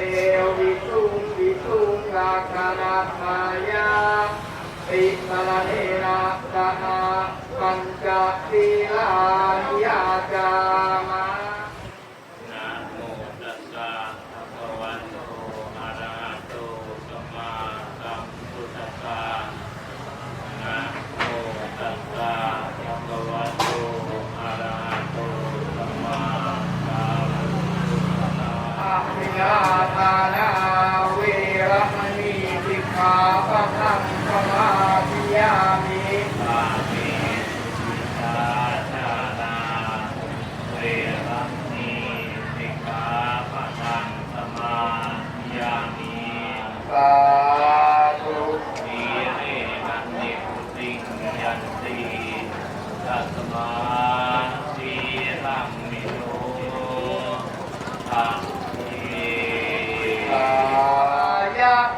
eh, าทาน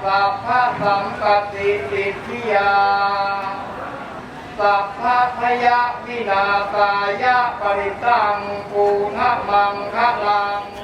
สัพพะสัมปติสิทิยา สัพพะพยาวินาตายะปริตังปูณมังคะลัง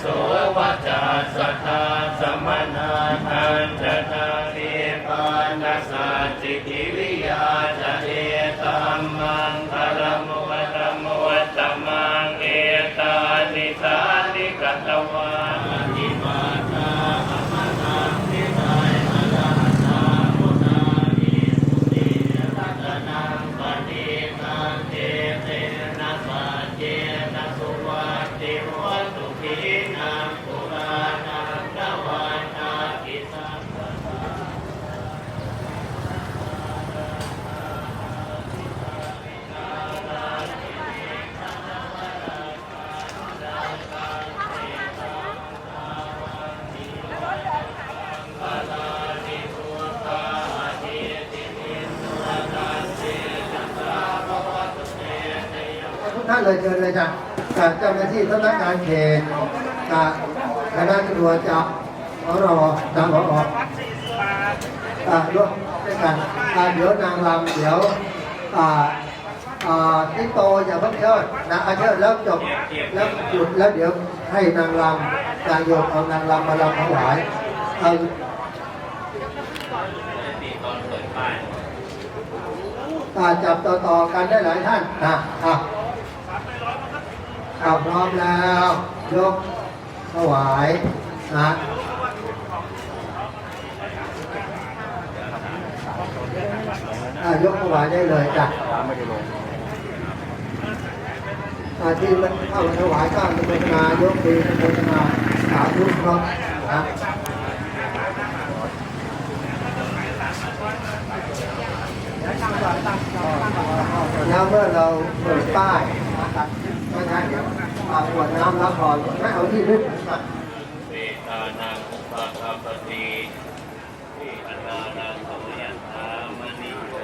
โสวัจจสัทธาสมนานันจ เลยเชิญเลยจ้ะเจ้าหน้าที่สำนักงานเขตคณะตำรวจจะรอนางรอออกร่วมด้วยกันเดี๋ยวนางรำเดี๋ยวติ๊กโตอย่าเพิ่งเชิดนะเชิดแล้วจบแล้วหยุดแล้วเดี๋ยวให้นางรำนางโยมเอานางรำมาลำถวายเอาจับต่อๆกันได้หลายท่านนะอะ เอาพร้อมแล้ว ยกถวายนะยกถวายได้เลยจ้ะที่มันเข้าถวายก็มีโฆษณายกดีโฆษณาสาธุครับนะแล้วเมื่อเราเปิดป้าย ขวดน้ำรับพรไม่เอาที่ลึกเวทานังอุปกัปปติวิอันนานังโสยันตามณิโย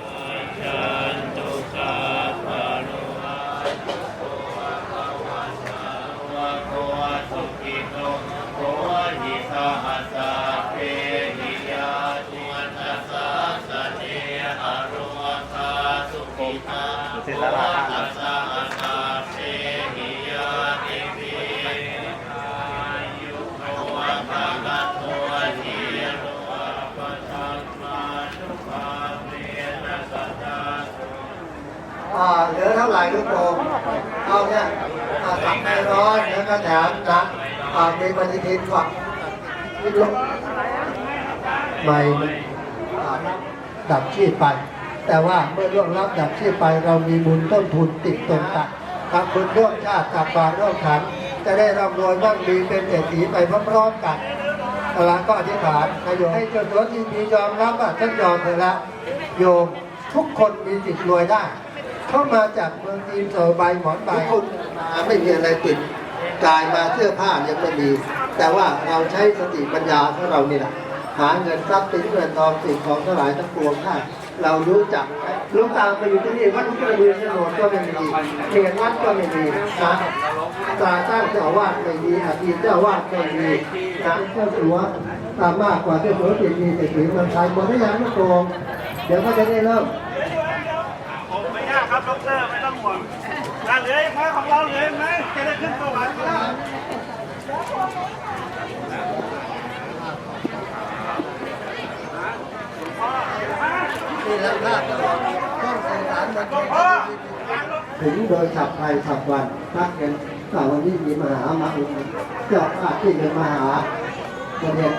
ชันตุสาภาโลอาตุโกวะภวะสาวะโวะสุขิโตโวะหิสหัสเพหิยาตุอัตสสะสเนอโรคาสุขิตาโกวะอัสสะอัสสะเพหิยาติเว ยุโกวะภะคะโตทิยโนปะทัมมานุภาเวนะสัตตา อ่าเหลือเท่าไหร่ลูกโป่งเอาเนี่ยอ่าตักให้ร้อนแล้วก็แถมนะอ่ามีปฏิทินก่อนนี่ลูกไม่มันอ่าดับชีพไป แต่ว่าเมื่อล่วงรับดับชีพไปเรามีบุญต้นทุนติดตรงกันทำบุญร่วมชาติกับบาตรร่วมขัน จะได้ร่ำรวยมั่งมีเป็นเศรษฐีไปพร้อมๆกันแล้วก็อธิษฐานนายโยมให้เจ้าตัวที่มียอมรับว่าฉันยอมเธอละโยมทุกคนมีสิทธิ์รวยได้ เข้ามาจากเมืองจีนเซอใบหมอนใบทุกคนมาไม่มีอะไรติดกายมาเสื้อผ้ายังไม่มี แต่ว่าเราใช้สติปัญญาของเรานี่แหละหาเงินทรัพย์สินเงินทองสิ่งของทั้งหลายทั้งปวงได้เรารู้จักลูกตามไปอยู่ที่นี่วัดก็มีโฉนดก็ไม่มีเขียนวัดก็ไม่มีนะตาตั้งเจ้าวาดไม่มีอาทีเจ้าวาดไม่มีนะเจ้าสัวตามมากกว่าเจ้าสัวติดมีติดถือเมืองไทยหมดทุกอย่างทุกโกงเดี๋ยวก็จะได้เริ่ม ยกครับดอกเตอร์ไม่ต้องห่วงอะเหลืออีกไหมของเราเหลืออีกไหมจะได้ขึ้นประวัติแล้วนี่แหละภาพต้องสื่อสารมันถึงโดยฉับไพฉับวันพักกันแต่วันนี้มีมหามาอุเจ้าอาที่เป็นมหาประเด็น